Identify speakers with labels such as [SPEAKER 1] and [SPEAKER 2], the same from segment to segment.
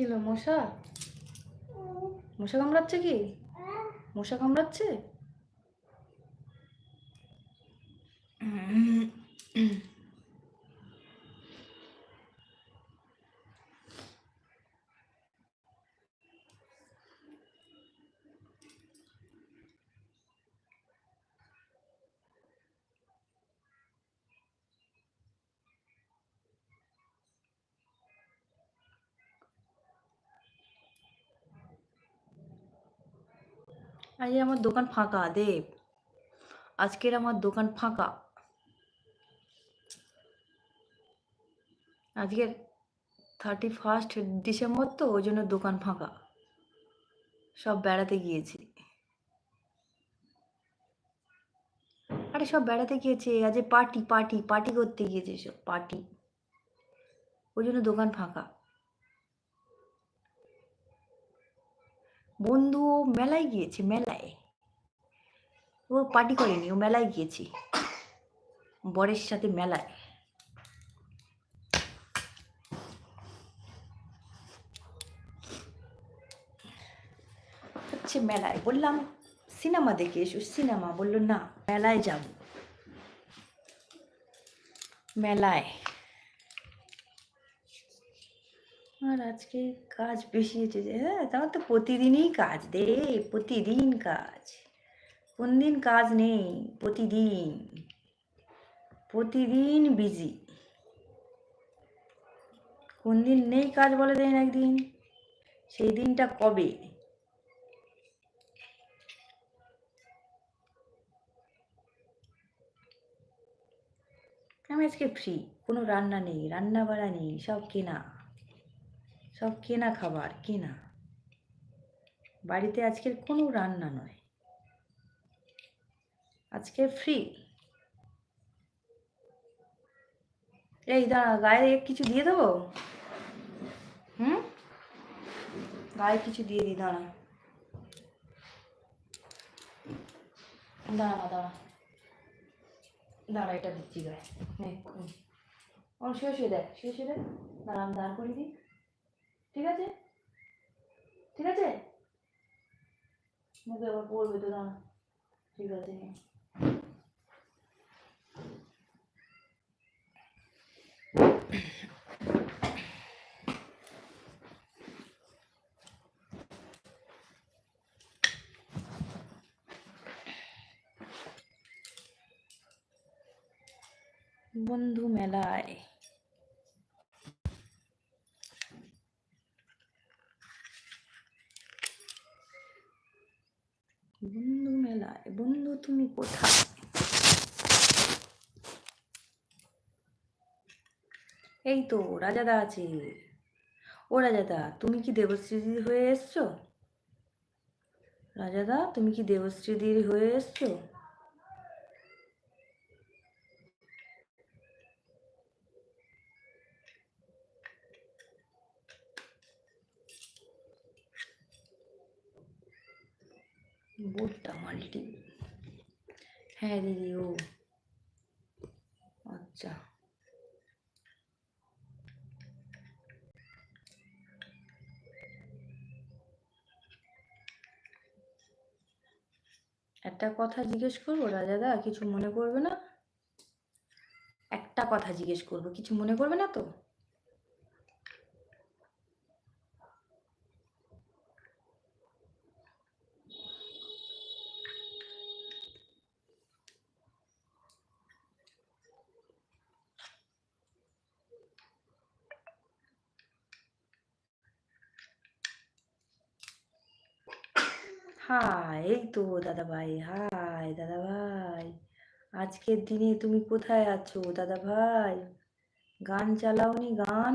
[SPEAKER 1] কি মশা? মশা কামড়াচ্ছে কি? মশা কামড়াচ্ছে? আজ আমার দোকান ফাঁকা, দেব। আজকের আমার দোকান ফাঁকা। আজকের থার্টি ফার্স্ট ডিসেম্বর তো, ওই জন্য দোকান ফাঁকা। সব বেড়াতে গিয়েছি। আরে সব বেড়াতে গিয়েছে, আজ পার্টি পার্টি পার্টি করতে গিয়েছে সব পার্টি ওই জন্য দোকান ফাঁকা। বন্ধু ও মেলায় গিয়েছে, মেলায়। ও পার্টি করেনি, ও মেলায় গিয়েছে। বরের সাথে মেলায়। হচ্ছে মেলায়। বললাম, সিনেমা দেখে এসো, সিনেমা। বলল, না, মেলায় যাব। মেলায় আর আজকে কাজ বেশি হয়েছে যে হ্যাঁ তোমার তো প্রতিদিনই কাজ দে, প্রতিদিন কাজ। কোন দিন কাজ নেই, প্রতিদিন। প্রতিদিন বিজি কোন দিন নেই কাজ বলে দেন একদিন। সেই দিনটা কবে? আমি আজকে ফ্রি কোনো রান্না নেই রান্না বাড়া নেই, সব কেনা। সব কেনা খাবার, কেনা। বাড়িতে আজকের কোনো রান্না নয়। আজকে ফ্রি এই দাঁড়া, গায়ে কিছু দিয়ে দেবো? হুম? গায়ে কিছু দিয়ে দিই দাঁড়া। দাঁড়া দাঁড়া। দাঁড়া, এটা দিচ্ছি গায়ে। অন, শুয়ে শুয়ে দেখ, শুয়ে শুয়ে দেখ। দাঁড়া, আমি দাঁড় করে দিই। আছে? ঠিক আছে? মুখে আবার পড়বে তো দাঁড়া ঠিক আছে। বন্ধু মেলায়। বন্ধু মেলায়, বন্ধু তুমি কোথায়? এই তো, রাজাদা আছে। ও রাজাদা, তুমি কি দেবশ্রীদির হয়ে এসছো? রাজাদা, তুমি কি দেবশ্রীদির হয়ে এসছো? বুটটা মাল্টি। হ্যাঁ দিদি, ও। আচ্ছা। একটা কথা জিজ্ঞেস করব? রাজাদা কিছু মনে করবে না? একটা কথা জিজ্ঞেস করব। কিছু মনে করবে না তো? হাই এই তো দাদা ভাই হাই দাদা ভাই আজকের দিনে তুমি কোথায় আছো দাদা ভাই গান চালাওনি গান?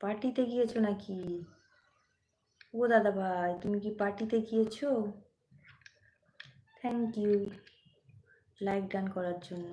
[SPEAKER 1] পার্টিতে গিয়েছো নাকি? ও দাদা ভাই তুমি কি পার্টিতে গিয়েছো? থ্যাংক ইউ লাইক ডান করার জন্য।